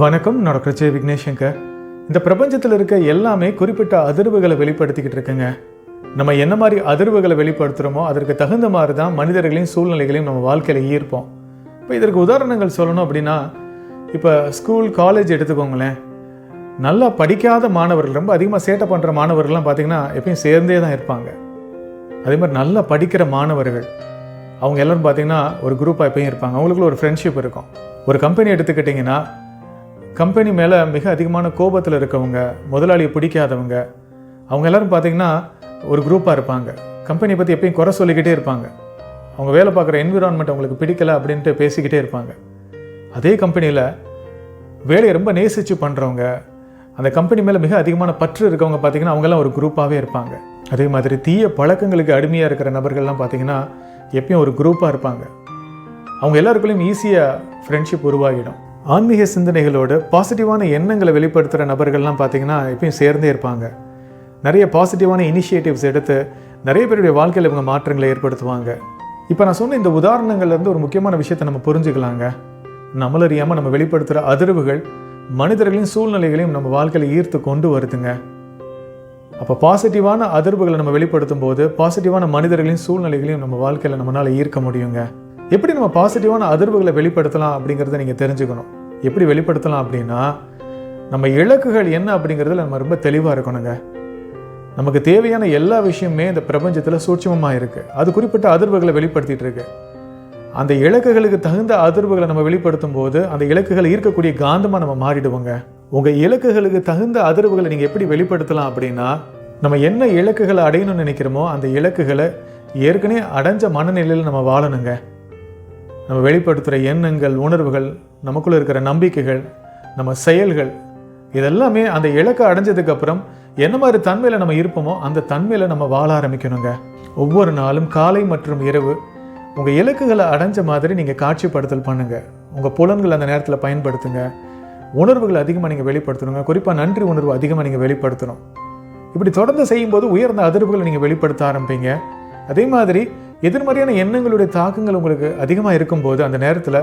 வணக்கம் நான் doctor J விக்னேஷங்கர். இந்த பிரபஞ்சத்தில் இருக்க எல்லாமே குறிப்பிட்ட அதிர்வுகளை வெளிப்படுத்திக்கிட்டு இருக்குங்க. நம்ம என்ன மாதிரி அதிர்வுகளை வெளிப்படுத்துகிறோமோ அதற்கு தகுந்த மாதிரி தான் மனிதர்களையும் சூழ்நிலைகளையும் நம்ம வாழ்க்கையில் ஈர்ப்போம். இப்போ இதற்கு உதாரணங்கள் சொல்லணும் அப்படின்னா இப்போ ஸ்கூல் காலேஜ் எடுத்துக்கோங்களேன். நல்லா படிக்காத மாணவர்கள் ரொம்ப அதிகமாக சேட்டை பண்ணுற மாணவர்கள்லாம் பார்த்திங்கன்னா எப்பயும் சேர்ந்தே தான் இருப்பாங்க. அதே மாதிரி நல்லா படிக்கிற மாணவர்கள் அவங்க எல்லோரும் பார்த்திங்கன்னா ஒரு குரூப்பாக எப்பயும் இருப்பாங்க. அவங்களுக்குள்ள ஒரு ஃப்ரெண்ட்ஷிப் இருக்கும். ஒரு கம்பெனி எடுத்துக்கிட்டிங்கன்னா கம்பெனி மேலே மிக அதிகமான கோபத்தில் இருக்கவங்க முதலாளியை பிடிக்காதவங்க அவங்க எல்லாரும் பார்த்தீங்கன்னா ஒரு குரூப்பாக இருப்பாங்க. கம்பெனியை பற்றி எப்பயும் குறை சொல்லிக்கிட்டே இருப்பாங்க. அவங்க வேலை பார்க்குற என்விரான்மெண்ட் அவங்களுக்கு பிடிக்கல அப்படின்ட்டு பேசிக்கிட்டே இருப்பாங்க. அதே கம்பெனியில் வேலையை ரொம்ப நேசித்து பண்ணுறவங்க அந்த கம்பெனி மேலே மிக அதிகமான பற்று இருக்கவங்க பார்த்தீங்கன்னா அவங்கெல்லாம் ஒரு குரூப்பாகவே இருப்பாங்க. அதே மாதிரி தீய பழக்கங்களுக்கு அடிமையாக இருக்கிற நபர்கள்லாம் பார்த்திங்கன்னா எப்பயும் ஒரு குரூப்பாக இருப்பாங்க. அவங்க எல்லாருக்குள்ளேயும் ஈஸியாக ஃப்ரெண்ட்ஷிப் உருவாகிடும். ஆன்மீக சிந்தனைகளோடு பாசிட்டிவான எண்ணங்களை வெளிப்படுத்துகிற நபர்கள்லாம் பார்த்தீங்கன்னா எப்பயும் சேர்ந்தே இருப்பாங்க. நிறைய பாசிட்டிவான இனிஷியேட்டிவ்ஸ் எடுத்து நிறைய பேருடைய வாழ்க்கையில் இவங்க மாற்றங்களை ஏற்படுத்துவாங்க. இப்போ நான் சொன்ன இந்த உதாரணங்கள்லேருந்து ஒரு முக்கியமான விஷயத்தை நம்ம புரிஞ்சுக்கலாங்க. நம்மளறியாமல் நம்ம வெளிப்படுத்துகிற அதிர்வுகள் மனிதர்களின் சூழ்நிலைகளையும் நம்ம வாழ்க்கையில் ஈர்த்து கொண்டு வருதுங்க. அப்போ பாசிட்டிவான அதிர்வுகளை நம்ம வெளிப்படுத்தும் போது பாசிட்டிவான மனிதர்களின் சூழ்நிலைகளையும் நம்ம வாழ்க்கையில் நம்மளால் ஈர்க்க முடியுங்க. எப்படி நம்ம பாசிட்டிவான அதிர்வுகளை வெளிப்படுத்தலாம் அப்படிங்கிறத நீங்கள் தெரிஞ்சுக்கணும். எப்படி வெளிப்படுத்தலாம் அப்படின்னா நம்ம இலக்குகள் என்ன அப்படிங்கிறதுல நம்ம ரொம்ப தெளிவாக இருக்கணுங்க. நமக்கு தேவையான எல்லா விஷயமுமே இந்த பிரபஞ்சத்தில் சூட்சமமாக இருக்குது அது குறிப்பிட்ட அதிர்வுகளை வெளிப்படுத்திட்டு இருக்கு. அந்த இலக்குகளுக்கு தகுந்த அதிர்வுகளை நம்ம வெளிப்படுத்தும் போது அந்த இலக்குகளை ஈர்க்கக்கூடிய காந்தமாக நம்ம மாறிடுவோங்க. உங்கள் இலக்குகளுக்கு தகுந்த அதிர்வுகளை நீங்கள் எப்படி வெளிப்படுத்தலாம் அப்படின்னா நம்ம என்ன இலக்குகளை அடையணும்னு நினைக்கிறோமோ அந்த இலக்குகளை ஏற்கனவே அடைஞ்ச மனநிலையில் நம்ம வாழணுங்க. நம்ம வெளிப்படுத்துகிற எண்ணங்கள் உணர்வுகள் நமக்குள்ளே இருக்கிற நம்பிக்கைகள் நம்ம செயல்கள் இதெல்லாமே அந்த இலக்கை அடைஞ்சதுக்கப்புறம் என்ன மாதிரி தன்மையில் நம்ம இருப்போமோ அந்த தன்மையில் நம்ம வாழ ஆரம்பிக்கணுங்க. ஒவ்வொரு நாளும் காலை மற்றும் இரவு உங்கள் இலக்குகளை அடைஞ்ச மாதிரி நீங்கள் காட்சிப்படுத்தல் பண்ணுங்கள் உங்கள் புலன்கள் அந்த நேரத்தில் பயன்படுத்துங்க. உணர்வுகள் அதிகமாக நீங்கள் வெளிப்படுத்தணுங்க. குறிப்பாக நன்றி உணர்வு அதிகமாக நீங்கள் வெளிப்படுத்தணும். இப்படி தொடர்ந்து செய்யும்போது உயர்ந்த அதிர்வுகளை நீங்கள் வெளிப்படுத்த ஆரம்பிப்பீங்க. அதே மாதிரி எதிர்மறையான எண்ணங்களுடைய தாக்கங்கள் உங்களுக்கு அதிகமாக இருக்கும்போது அந்த நேரத்தில்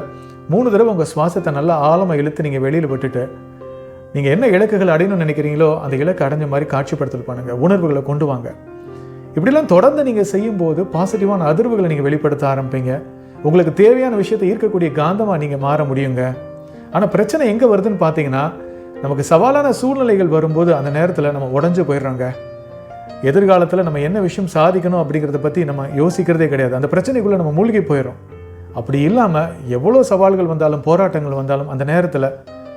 மூணு தடவை உங்கள் சுவாசத்தை நல்லா ஆழமாக இழுத்து நீங்கள் வெளியில் விட்டுட்டு நீங்கள் என்ன இலக்குகள் அடையணும்னு நினைக்கிறீங்களோ அந்த இலக்கு அடைஞ்ச மாதிரி காட்சிப்படுத்தல் பண்ணுங்கள் உணர்வுகளை கொண்டு வாங்க. இப்படிலாம் தொடர்ந்து நீங்கள் செய்யும்போது பாசிட்டிவான அதிர்வுகளை நீங்கள் வெளிப்படுத்த ஆரம்பிப்பீங்க. உங்களுக்கு தேவையான விஷயத்தை ஈர்க்கக்கூடிய காந்தமாக நீங்கள் மாற முடியுங்க. ஆனால் பிரச்சனை எங்கே வருதுன்னு பார்த்தீங்கன்னா நமக்கு சவாலான சூழ்நிலைகள் வரும்போது அந்த நேரத்தில் நம்ம உடஞ்சு போயிடுறோங்க. எதிர்காலத்தில் நம்ம என்ன விஷயம் சாதிக்கணும் அப்படிங்கிறத பற்றி நம்ம யோசிக்கிறதே கிடையாது. அந்த பிரச்சனைக்குள்ளே நம்ம மூழ்கி போயிடும் அப்படி இல்லாமல் எவ்வளோ சவால்கள் வந்தாலும் போராட்டங்கள் வந்தாலும் அந்த நேரத்தில்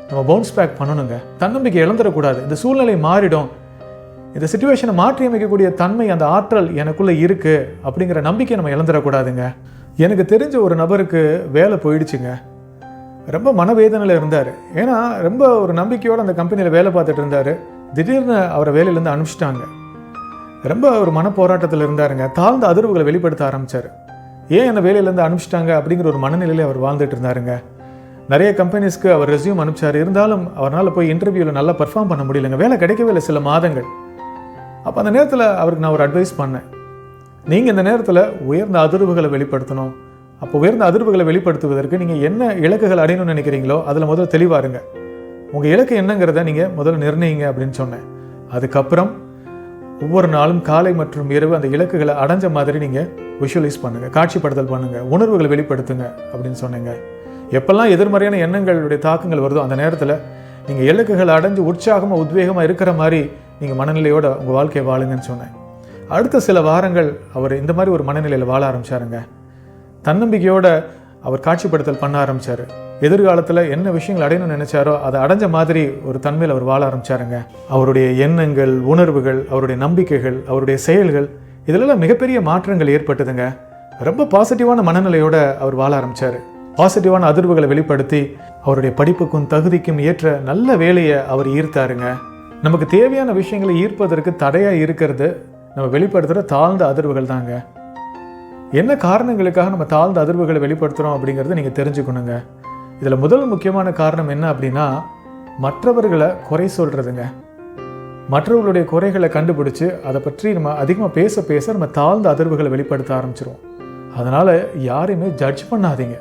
நம்ம பவுன்ஸ் பேக் பண்ணணுங்க. தன்னம்பிக்கை இழந்துடக்கூடாது. இந்த சூழ்நிலை மாறிடும். இந்த சுச்சுவேஷனை மாற்றி அமைக்கக்கூடிய தன்மை அந்த ஆற்றல் எனக்குள்ளே இருக்குது அப்படிங்கிற நம்பிக்கை நம்ம இழந்துடக்கூடாதுங்க. எனக்கு தெரிஞ்ச ஒரு நபருக்கு வேலை போயிடுச்சுங்க. ரொம்ப மனவேதனையில் இருந்தார். ஏன்னா ரொம்ப ஒரு நம்பிக்கையோடு அந்த கம்பெனியில் வேலை பார்த்துட்டு இருந்தார். திடீர்னு அவரை வேலையிலேருந்து அனுப்பிச்சிட்டாங்க. ரொம்ப ஒரு மன போராட்டத்தில் இருந்தாருங்க. தாழ்ந்த அதிர்வுகளை வெளிப்படுத்த ஆரம்பிச்சார். ஏன் என்னை வேலையிலேருந்து அனுப்பிச்சிட்டாங்க அப்படிங்கிற ஒரு மனநிலையில் அவர் வாழ்ந்துட்டு இருந்தாருங்க. நிறைய கம்பெனிஸ்க்கு அவர் ரெஸ்யூம் அனுப்பிச்சார். இருந்தாலும் அவரால் போய் இன்டர்வியூவில் நல்லா பர்ஃபார்ம் பண்ண முடியலங்க. வேலை கிடைக்கவே இல்லை சில மாதங்கள். அப்போ அந்த நேரத்தில் அவருக்கு நான் ஒரு அட்வைஸ் பண்ணேன். நீங்கள் இந்த நேரத்தில் உயர்ந்த அதிர்வுகளை வெளிப்படுத்தணும். அப்போ உயர்ந்த அதிர்வுகளை வெளிப்படுத்துவதற்கு நீங்கள் என்ன இலக்குகள் அடையணும்னு நினைக்கிறீங்களோ அதில் முதல்ல தெளிவாருங்க. உங்கள் இலக்கு என்னங்கிறத நீங்கள் முதல்ல நிர்ணயிங்க அப்படின்னு சொன்னேன். அதுக்கப்புறம் ஒவ்வொரு நாளும் காலை மற்றும் இரவு அந்த இலக்குகளை அடைஞ்ச மாதிரி நீங்கள் விஷுவலைஸ் பண்ணுங்கள் காட்சிப்படுத்தல் பண்ணுங்கள் உணர்வுகளை வெளிப்படுத்துங்க அப்படின்னு சொன்னீங்க. எப்பெல்லாம் எதிர்மறையான எண்ணங்களுடைய தாக்கங்கள் வருதோ அந்த நேரத்தில் நீங்கள் இலக்குகள் அடைஞ்சு உற்சாகமாக உத்வேகமாக இருக்கிற மாதிரி நீங்கள் மனநிலையோட உங்கள் வாழ்க்கையை வாழுங்கன்னு சொன்னேன். அடுத்த சில வாரங்கள் அவர் இந்த மாதிரி ஒரு மனநிலையில் வாழ ஆரம்பிச்சாருங்க. தன்னம்பிக்கையோடு அவர் காட்சிப்படுத்தல் பண்ண ஆரம்பித்தார் எதிர்காலத்தில் என்ன விஷயங்கள் அடையணும்னு நினச்சாரோ அதை அடைஞ்ச மாதிரி ஒரு தன்மையில் அவர் வாழ ஆரம்பிச்சாருங்க. அவருடைய எண்ணங்கள் உணர்வுகள் அவருடைய நம்பிக்கைகள் அவருடைய செயல்கள் இதிலெல்லாம் மிகப்பெரிய மாற்றங்கள் ஏற்பட்டதுங்க. ரொம்ப பாசிட்டிவான மனநிலையோடு அவர் வாழ ஆரம்பித்தார் பாசிட்டிவான அதிர்வுகளை வெளிப்படுத்தி அவருடைய படிப்புக்கும் தகுதிக்கும் ஏற்ற நல்ல வேலையை அவர் ஈர்த்தாருங்க. நமக்கு தேவையான விஷயங்களை ஈர்ப்பதற்கு தடையாக இருக்கிறது. நம்ம வெளிப்படுத்துகிற தாழ்ந்த அதிர்வுகள் தாங்க. என்ன காரணங்களுக்காக நம்ம தாழ்ந்த அதிர்வுகளை வெளிப்படுத்துகிறோம் அப்படிங்கிறத நீங்கள் தெரிஞ்சுக்கணுங்க. இதில் முதல் முக்கியமான காரணம் என்ன அப்படின்னா மற்றவர்களை குறை சொல்கிறதுங்க மற்றவர்களுடைய குறைகளை கண்டுபிடிச்சு அதை பற்றி நம்ம அதிகமாக பேச பேச நம்ம தாழ்ந்த அதிர்வுகளை வெளிப்படுத்த ஆரம்பிச்சிருவோம். அதனால் யாரையுமே ஜட்ஜ் பண்ணாதீங்க.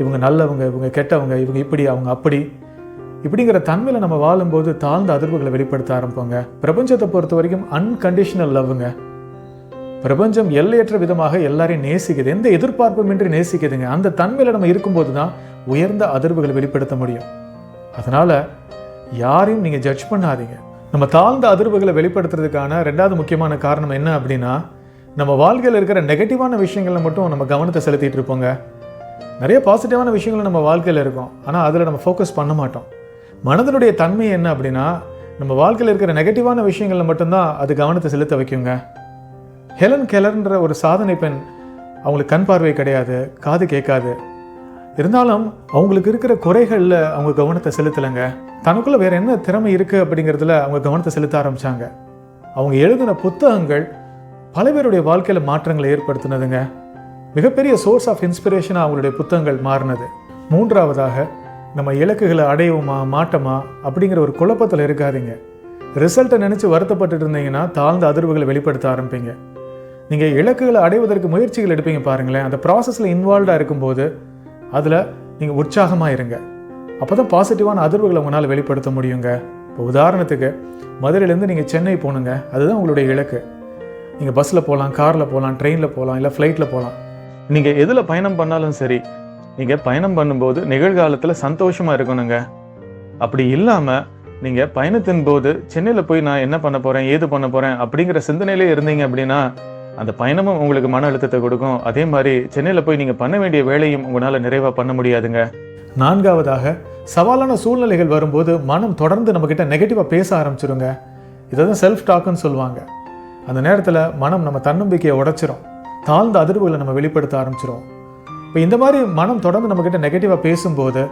இவங்க நல்லவங்க இவங்க கெட்டவங்க இவங்க இப்படி அவங்க அப்படி இப்படிங்கிற தன்மையில் நம்ம வாழும்போது தாழ்ந்த அதிர்வுகளை வெளிப்படுத்த ஆரம்பிப்போங்க. பிரபஞ்சத்தை பொறுத்த வரைக்கும் அன்கண்டிஷனல் லவ்வுங்க பிரபஞ்சம் எல்லையற்ற விதமாக எல்லாரையும் நேசிக்குது. எந்த எதிர்பார்ப்புமின்றி நேசிக்குதுங்க. அந்த தன்மையில் நம்ம இருக்கும்போது தான் உயர்ந்த அதிர்வுகளை வெளிப்படுத்த முடியும். அதனால யாரையும் நீங்கள் ஜட்ஜ் பண்ணாதீங்க. நம்ம தாழ்ந்த அதிர்வுகளை வெளிப்படுத்துறதுக்கான ரெண்டாவது முக்கியமான காரணம் என்ன அப்படின்னா நம்ம வாழ்க்கையில் இருக்கிற நெகட்டிவான விஷயங்களில் மட்டும் நம்ம கவனத்தை செலுத்திட்டு இருப்போங்க. நிறைய பாசிட்டிவான விஷயங்கள் நம்ம வாழ்க்கையில் இருக்கும். ஆனால் அதில் நம்ம ஃபோக்கஸ் பண்ண மாட்டோம். மனதனுடைய தன்மை என்ன அப்படின்னா நம்ம வாழ்க்கையில் இருக்கிற நெகட்டிவான விஷயங்களில் மட்டும்தான் அது கவனத்தை செலுத்த வைக்குங்க. ஹெலன் கெலர்ன்ற ஒரு சாதனை பெண் அவங்களுக்கு கண் பார்வை கிடையாது காது கேட்காது. இருந்தாலும் அவங்களுக்கு இருக்கிற குறைகளில் அவங்க கவனத்தை செலுத்தலைங்க. தனக்குள்ளே வேறு என்ன திறமை இருக்குது அப்படிங்கிறதுல அவங்க கவனத்தை செலுத்த ஆரம்பித்தாங்க அவங்க எழுதின புத்தகங்கள் பல பேருடைய வாழ்க்கையில் மாற்றங்களை ஏற்படுத்தினதுங்க. மிகப்பெரிய சோர்ஸ் ஆஃப் இன்ஸ்பிரேஷனாக அவங்களுடைய புத்தகங்கள் மாறினது. மூன்றாவதாக நம்ம இலக்குகளை அடையுமா மாட்டோமா அப்படிங்கிற ஒரு குழப்பத்தில் இருக்காதீங்க. ரிசல்ட்டை நினச்சி வருத்தப்பட்டுட்டு இருந்தீங்கன்னா தாழ்ந்த அதிர்வுகளை வெளிப்படுத்த ஆரம்பிப்பீங்க. நீங்கள் இலக்குகளை அடைவதற்கு முயற்சிகள் எடுப்பீங்க பாருங்களேன். அந்த ப்ராசஸில் இன்வால்வ்டாக இருக்கும்போது அதில் நீங்கள் உற்சாகமாக இருங்க. அப்போ தான் பாசிட்டிவான அதிர்வுகளை உங்களால் வெளிப்படுத்த முடியுங்க. இப்போ உதாரணத்துக்கு மதுரையிலேருந்து நீங்கள் சென்னை போகணுங்க அதுதான் உங்களுடைய இலக்கு. நீங்கள் பஸ்ஸில் போகலாம் காரில் போகலாம் ட்ரெயினில் போகலாம் இல்லை ஃப்ளைட்டில் போகலாம் நீங்கள் எதில் பயணம் பண்ணாலும் சரி நீங்கள் பயணம் பண்ணும்போது நிகழ்காலத்தில் சந்தோஷமாக இருக்கணுங்க. அப்படி இல்லாமல் நீங்கள் பயணத்தின் போது சென்னையில் போய் நான் என்ன பண்ண போகிறேன் ஏது பண்ண போகிறேன் அப்படிங்கிற சிந்தனையிலே இருந்தீங்க அப்படின்னா அந்த பயணமும் உங்களுக்கு மன அழுத்தத்தை கொடுக்கும். அதே மாதிரி சென்னையில் போய் நீங்கள் பண்ண வேண்டிய வேலையும் உங்களால் நிறைவாக பண்ண முடியாதுங்க. நான்காவதாக சவாலான சூழ்நிலைகள் வரும்போது மனம் தொடர்ந்து நம்மக்கிட்ட நெகட்டிவாக பேச ஆரம்பிச்சிருங்க. இதை தான் செல்ஃப் டாக்குன்னு சொல்லுவாங்க. அந்த நேரத்தில் மனம் நம்ம தன்னம்பிக்கையை உடைச்சிரும். தாழ்ந்த அதிர்வுகளை நம்ம வெளிப்படுத்த ஆரம்பிச்சிரும். இப்போ இந்த மாதிரி மனம் தொடர்ந்து நம்மக்கிட்ட நெகட்டிவாக பேசும்போது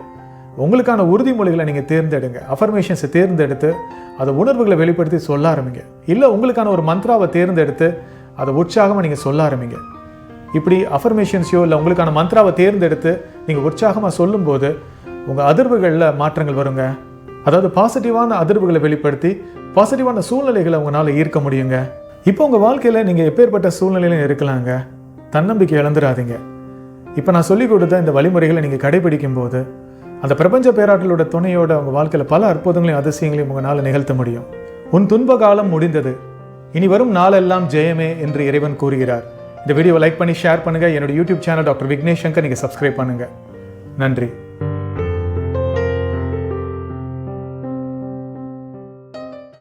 உங்களுக்கான உறுதிமொழிகளை நீங்கள் தேர்ந்தெடுங்க. அஃபர்மேஷன்ஸை தேர்ந்தெடுத்து அதை உணர்வுகளை வெளிப்படுத்தி சொல்ல ஆரம்பிங்க. இல்லை உங்களுக்கான ஒரு மந்த்ராவை தேர்ந்தெடுத்து அதை உற்சாகமாக நீங்கள் சொல்ல ஆரம்பிங்க. இப்படி அஃபர்மேஷன்ஸையோ இல்லை உங்களுக்கான மந்த்ராவை தேர்ந்தெடுத்து நீங்கள் உற்சாகமாக சொல்லும்போது உங்கள் அதிர்வுகளில் மாற்றங்கள் வருங்க. அதாவது பாசிட்டிவான அதிர்வுகளை வெளிப்படுத்தி பாசிட்டிவான சூழ்நிலைகளை உங்களால் ஈர்க்க முடியுங்க. இப்போ உங்கள் வாழ்க்கையில் நீங்கள் எப்பேற்பட்ட சூழ்நிலையிலும் இருக்கலாங்க. தன்னம்பிக்கை இழந்துடாதீங்க. இப்போ நான் சொல்லிக் கொடுத்த இந்த வழிமுறைகளை நீங்கள் கடைபிடிக்கும் போது அந்த பிரபஞ்ச பேராற்றலோட துணையோட உங்கள் வாழ்க்கையில் பல அற்புதங்களையும் அதிசயங்களையும் உங்களால் நிகழ்த்த முடியும். உன் துன்ப காலம் முடிந்தது. இனி வரும் நாளெல்லாம் ஜெயமே என்று இறைவன் கூறுகிறார். இந்த வீடியோவை லைக் பண்ணி ஷேர் பண்ணுங்கள் என்னோட YouTube channel doctor Vignesh Shankar நீங்கள் சப்ஸ்கிரைப் பண்ணுங்கள் நன்றி.